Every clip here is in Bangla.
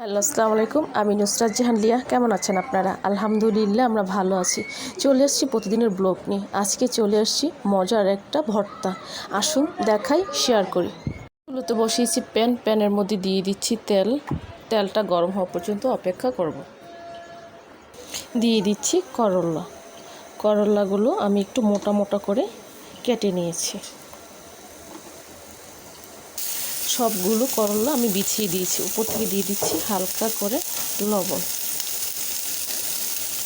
হ্যালো, আসসালামু আলাইকুম। আমি নুসরাত জাহান লিয়া। কেমন আছেন আপনারা? আলহামদুলিল্লাহ, আমরা ভালো আছি। চলে এসেছি প্রতিদিনের ব্লগ নিয়ে। আজকে চলে এসেছি মজার একটা ভর্তা। আসুন, দেখাই শেয়ার করি। চুলোতে বসিয়েছি প্যান। প্যানের মধ্যে দিয়ে দিচ্ছি তেল। তেলটা গরম হওয়া পর্যন্ত অপেক্ষা করব। দিয়ে দিচ্ছি করল্লা করল্লাগুলো আমি একটু মোটা মোটা করে কেটে নিয়েছি। সবগুলো করলা আমি বিছিয়ে দিয়েছি। উপর থেকে দিয়ে দিচ্ছি হালকা করে লবণ।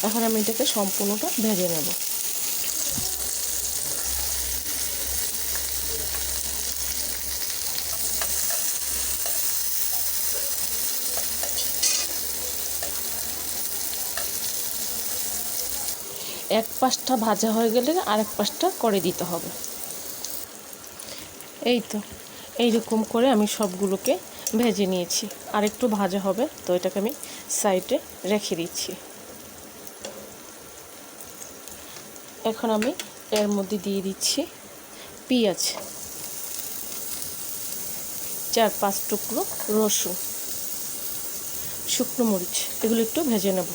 এখন আমি এটাকে সম্পূর্ণটা ভেজে নেব। এক পাশটা ভাজা হয়ে গেলে আরেক পাশটা করে দিতে হবে। এই তো। এইরকম করে আমি সবগুলোকে ভেজে নিয়েছি। আর একটু ভাজা হবে, তো এটাকে আমি সাইডে রেখে দিচ্ছি। এখন আমি এর মধ্যে দিয়ে দিচ্ছি পেঁয়াজ। চার, পাঁচ টুকরো রসুন। শুকনো মরিচ, এগুলো একটু ভেজে নেব।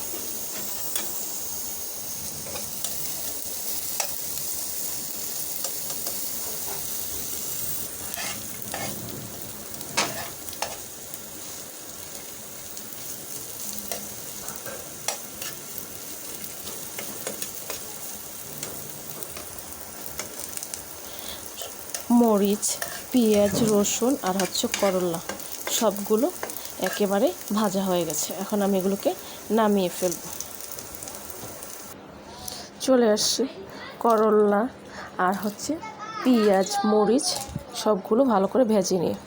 মরিচ, পেঁয়াজ, রসুন আর হচ্ছে করলা। সবগুলো একেবারে ভাজা হয়ে গেছে। এখন আমি এগুলোকে নামিয়ে ফেলব। চলে আসছি। করলা আর হচ্ছে পেঁয়াজ, মরিচ সবগুলো ভালো করে ভেজে নিয়ে।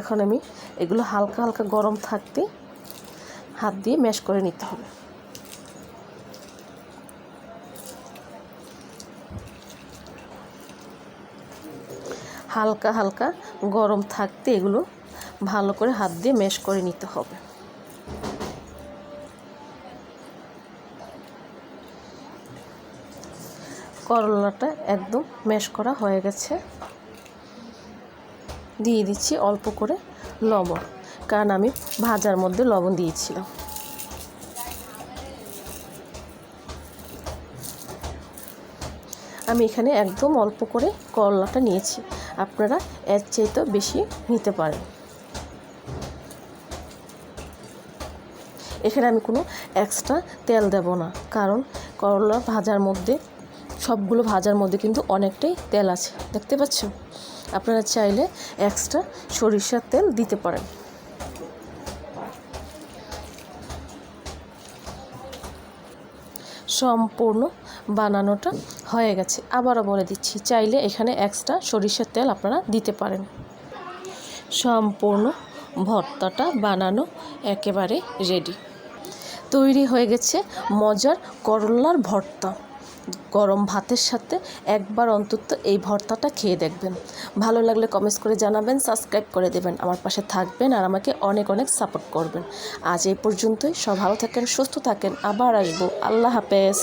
এখন আমি এগুলো হালকা হালকা গরম থাকতে হাত দিয়ে ম্যাশ করে নিতে হবে। হালকা হালকা গরম থাকতে এগুলো ভালো করে হাত দিয়ে ম্যাশ করে নিতে হবে। করলাটা একদম ম্যাশ করা হয়ে গেছে। দিয়ে দিচ্ছি অল্প করে লবণ, কারণ আমি ভাজার মধ্যে লবণ দিয়েছিলাম। আমি এখানে একদম অল্প করে করলাটা নিয়েছি। আপনারা এর চাইতেও বেশি নিতে পারেন। এখানে আমি কোনো এক্সট্রা তেল দেব না, কারণ করলা ভাজার মধ্যে, সবগুলো ভাজার মধ্যে কিন্তু অনেকটাই তেল আছে। দেখতে পাচ্ছেন আপনারা চাইলে এক্সট্রা সরিষার তেল দিতে পারেন। সম্পূর্ণ বানানোটা হয়ে গেছে। আবারও বলে দিচ্ছি, চাইলে এখানে এক্সট্রা সরিষার তেল আপনারা দিতে পারেন। সম্পূর্ণ ভর্তাটা বানানো একেবারে রেডি তৈরি হয়ে গেছে মজার করলার ভর্তা। গরম ভাতের সাথে একবার অন্তত এই ভর্তাটা খেয়ে দেখবেন। ভালো লাগলে কমেন্টস করে জানাবেন সাবস্ক্রাইব করে দেবেন। আমার পাশে থাকবেন আর আমাকে অনেক অনেক সাপোর্ট করবেন। আজ এই পর্যন্তই। সব ভালো থাকেন, সুস্থ থাকেন। আবার আসব। আল্লাহ হাফেজ।